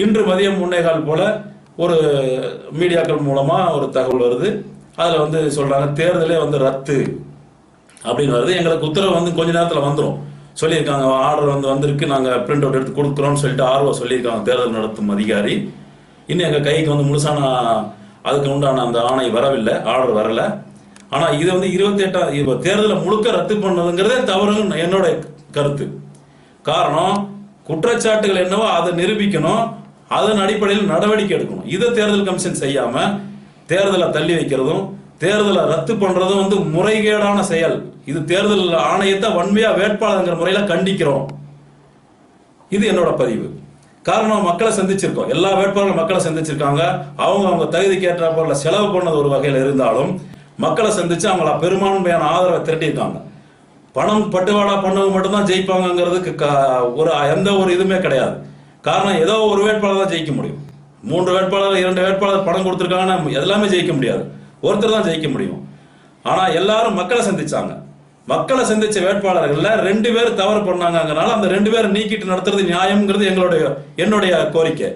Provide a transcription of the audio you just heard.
இன்று மதியம் முன்னேகால் போல ஒரு மீடியாக்கள் மூலமா ஒரு தகவல் வருது. அதுல வந்து சொல்றாங்க தேர்தலே வந்து ரத்து அப்படின்னு வருது. எங்களுக்கு உத்தரவு வந்து கொஞ்ச நேரத்தில் வந்துடும் சொல்லியிருக்காங்க ஆர்டர் வந்து வந்திருக்கு நாங்கள் பிரிண்ட் அவுட் எடுத்து கொடுக்குறோம்னு சொல்லிட்டு ஆர்வம் சொல்லியிருக்காங்க தேர்தல் நடத்தும் அதிகாரி. இன்னும் எங்கள் கைக்கு வந்து முழுசான அதுக்கு உண்டான அந்த ஆணை வரவில்லை ஆர்டர் வரலை. ஆனால் இது வந்து இருபத்தி எட்டாம் இப்போ தேர்தலை முழுக்க ரத்து பண்ணதுங்கிறதே தவறுன்னு என்னோட கருத்து. காரணம் குற்றச்சாட்டுகள் என்னவோ அதை நிரூபிக்கணும். அதன் அடிப்படையில் நடவடிக்கை எடுக்கணும். இதை தேர்தல் கமிஷன் செய்யாம தேர்தலை தள்ளி வைக்கிறதும் தேர்தலை ரத்து பண்றதும் வந்து முறைகேடான செயல். இது தேர்தல் ஆணையத்தை வன்மையா வேட்பாளர்ங்கிற முறையில கண்டிக்கிறோம். இது என்னோட பதிவு. காரணம் மக்களை சந்திச்சிருக்கோம். எல்லா வேட்பாளர்களும் மக்களை சந்திச்சிருக்காங்க. அவங்க அவங்க தகுதிக்கு ஏற்ற போல செலவு பண்ணது ஒரு வகையில் இருந்தாலும் மக்களை சந்திச்சு அவங்கள பெரும்பான்மையான ஆதரவை திரட்டியிருக்காங்க. பணம் பட்டுவாடா பண்ணவங்க மட்டும்தான் ஜெயிப்பாங்கங்கிறதுக்கு க- ஒரு எந்த ஒரு இதுவுமே கிடையாது. காரணம் ஏதோ ஒரு வேட்பாளர் தான் ஜெயிக்க முடியும். மூன்று வேட்பாளர் இரண்டு வேட்பாளர் படம் கொடுத்துருக்காங்கன்னா எல்லாமே ஜெயிக்க முடியாது. ஒருத்தர் தான் ஜெயிக்க முடியும். ஆனால் எல்லாரும் மக்களை சந்திச்சாங்க. மக்களை சந்திச்ச வேட்பாளர்கள்ல ரெண்டு பேர் தவறு பண்ணாங்கனால அந்த ரெண்டு பேரை நீக்கிட்டு நடத்துறது நியாயம்ங்கிறது எங்களுடைய என்னுடைய கோரிக்கை.